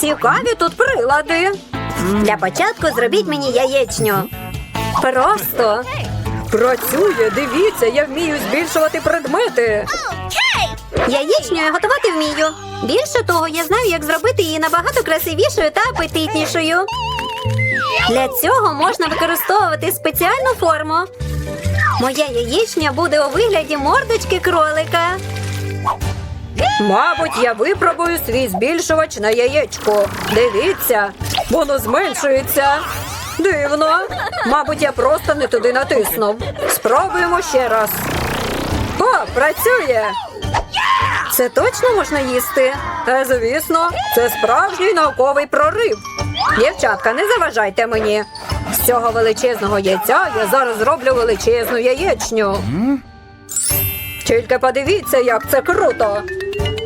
Цікаві тут прилади. Для початку зробіть мені яєчню. Просто. Працює, дивіться, я вмію збільшувати предмети. Яєчню я готувати вмію. Більше того, я знаю, як зробити її набагато красивішою та апетитнішою. Для цього можна використовувати спеціальну форму. Моя яєчня буде у вигляді мордочки кролика. Мабуть, я випробую свій збільшувач на яєчко. Дивіться, воно зменшується. Дивно. Мабуть, я просто не туди натиснув. Спробуємо ще раз. О, працює. Це точно можна їсти? Та звісно, це справжній науковий прорив. Дівчатка, не заважайте мені. З цього величезного яйця я зараз зроблю величезну яєчню. Тільки подивіться, як це круто.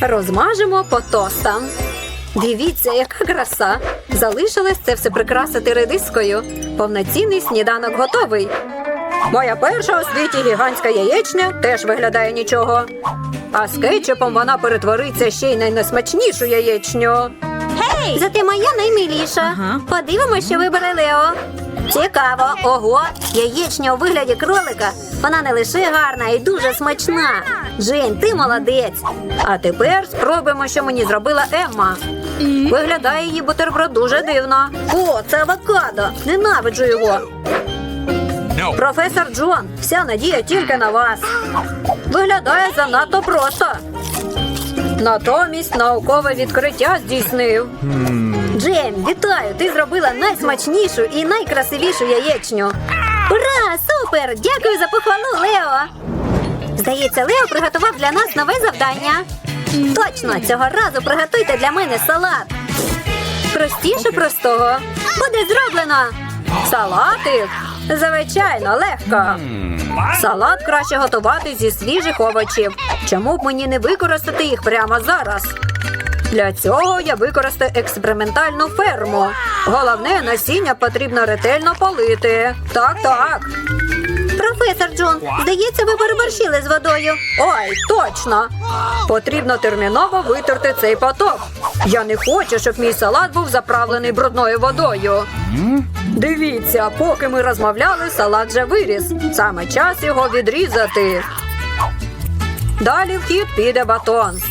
Розмажемо по тостам. Дивіться, яка краса! Залишилось це все прикрасити редискою. Повноцінний сніданок готовий. Моя перша у світі гігантська яєчня теж виглядає нічого. А з кетчупом вона перетвориться ще й на найсмачнішу яєчню. Зате моя наймиліша. Подивимося, що вибере Лео. Цікаво, ого, яєчня у вигляді кролика. Вона не лише гарна і дуже смачна. Джейн, ти молодець. А тепер спробуємо, що мені зробила Емма. Виглядає її бутерброд дуже дивно. О, це авокадо. Ненавиджу його. No. Професор Джон, вся надія тільки на вас. Виглядає занадто просто. Натомість наукове відкриття здійснив. Джейм, вітаю! Ти зробила найсмачнішу і найкрасивішу яєчню. Ура! Супер! Дякую за похвалу, Лео! Здається, Лео приготував для нас нове завдання. Точно, цього разу приготуйте для мене салат. Простіше простого. Буде зроблено. Салатик. Звичайно, легко. Салат краще готувати зі свіжих овочів. Чому б мені не використати їх прямо зараз? Для цього я використаю експериментальну ферму. Головне, насіння потрібно ретельно полити. Так, так. Професор Джон, здається, ви переборщили з водою. Ой, точно. Потрібно терміново витерти цей поток. Я не хочу, щоб мій салат був заправлений брудною водою. Дивіться, поки ми розмовляли, салат вже виріс. Саме час його відрізати. Далі в хід піде батон.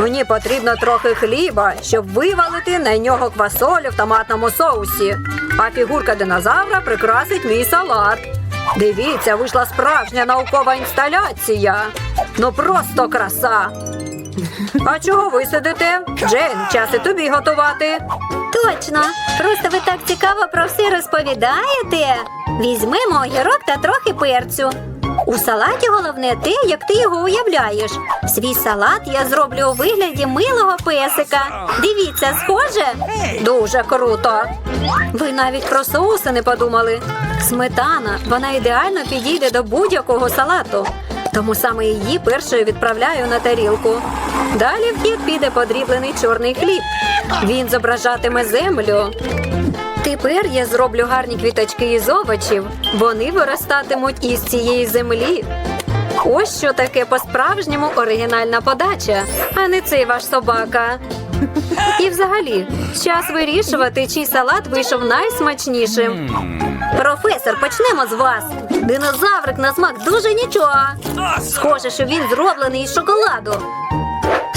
Мені потрібно трохи хліба, щоб вивалити на нього квасолю в томатному соусі. А фігурка динозавра прикрасить мій салат. Дивіться, вийшла справжня наукова інсталяція. Ну просто краса. А чого ви сидите? Джейн, час і тобі готувати. Точно. Просто ви так цікаво про все розповідаєте. Візьмемо огірок та трохи перцю. У салаті головне те, як ти його уявляєш. Свій салат я зроблю у вигляді милого песика. Дивіться, схоже? Дуже круто. Ви навіть про соуси не подумали. Сметана, вона ідеально підійде до будь-якого салату. Тому саме її першою відправляю на тарілку. Далі в хід піде подріблений чорний хліб. Він зображатиме землю. Тепер я зроблю гарні квіточки із овочів. Вони виростатимуть із цієї землі. Ось що таке по-справжньому оригінальна подача, а не цей ваш собака. І взагалі, час вирішувати, чий салат вийшов найсмачнішим. Професор, почнемо з вас. Динозаврик на смак дуже нічого. Схоже, що він зроблений із шоколаду.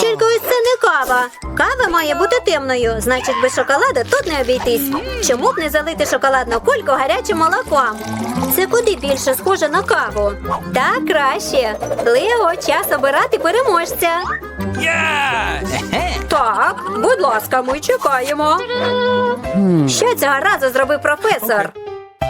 Тільки ось це не кава. Кава має бути темною, значить без шоколаду тут не обійтись. Чому б не залити шоколадну кульку гарячим молоком? Це куди більше схоже на каву. Так краще. Лео, час обирати переможця. Yeah! Так, будь ласка, ми чекаємо. Що цього разу зробив професор?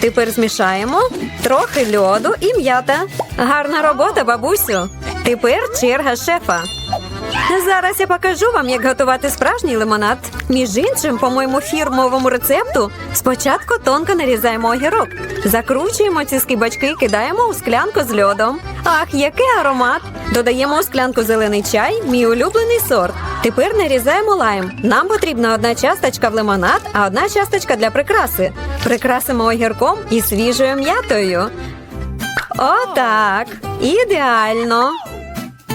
Тепер змішаємо трохи льоду і м'ята. Гарна робота, бабусю. Тепер черга шефа. Зараз я покажу вам, як готувати справжній лимонад. Між іншим, по моєму фірмовому рецепту, спочатку тонко нарізаємо огірок, закручуємо ці скибачки і кидаємо у склянку з льодом. Ах, який аромат! Додаємо у склянку зелений чай, мій улюблений сорт. Тепер нарізаємо лайм. Нам потрібна одна часточка в лимонад, а одна часточка для прикраси. Прикрасимо огірком і свіжою м'ятою. Отак. Ідеально.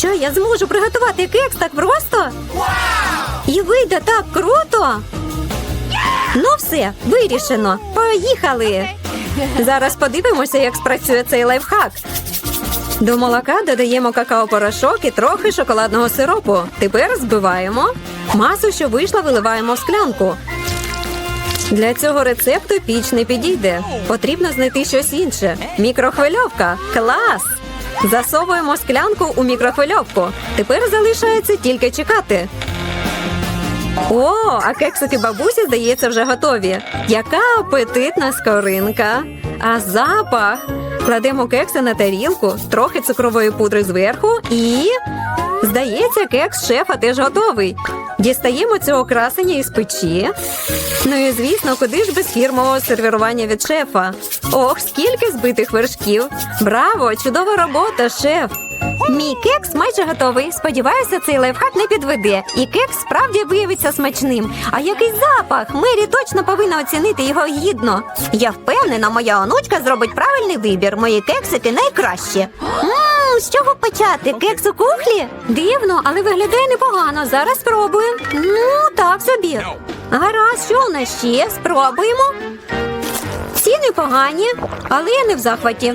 Що я зможу приготувати кекс так просто? І вийде так круто. Ну все, вирішено. Поїхали. Зараз подивимося, як спрацює цей лайфхак. До молока додаємо какао-порошок і трохи шоколадного сиропу. Тепер збиваємо. Масу, що вийшла, виливаємо в склянку. Для цього рецепту піч не підійде. Потрібно знайти щось інше. Мікрохвильовка. Клас! Засовуємо склянку у мікрохвильовку. Тепер залишається тільки чекати. О, а кексики бабусі, здається, вже готові. Яка апетитна скоринка. А запах. Кладемо кекси на тарілку, трохи цукрової пудри зверху і. Здається, кекс шефа теж готовий. Дістаємо цього красення із печі. Ну і звісно, куди ж без фірмового сервірування від шефа? Ох, скільки збитих вершків! Браво! Чудова робота, шеф! Мій кекс майже готовий. Сподіваюся, цей лайфхак не підведе. І кекс справді виявиться смачним. А який запах! Мері точно повинна оцінити його гідно. Я впевнена, моя онучка зробить правильний вибір. Мої кексики найкращі. З чого почати? Кекс у кухлі? Дивно, але виглядає непогано. Зараз спробуємо. Ну, так собі. Гаразд, що у нас ще? Спробуємо. Всі непогані, але я не в захваті.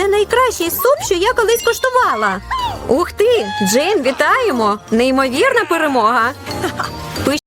Це найкращий суп, що я колись коштувала. Ух ти, Джейн, вітаємо! Неймовірна перемога.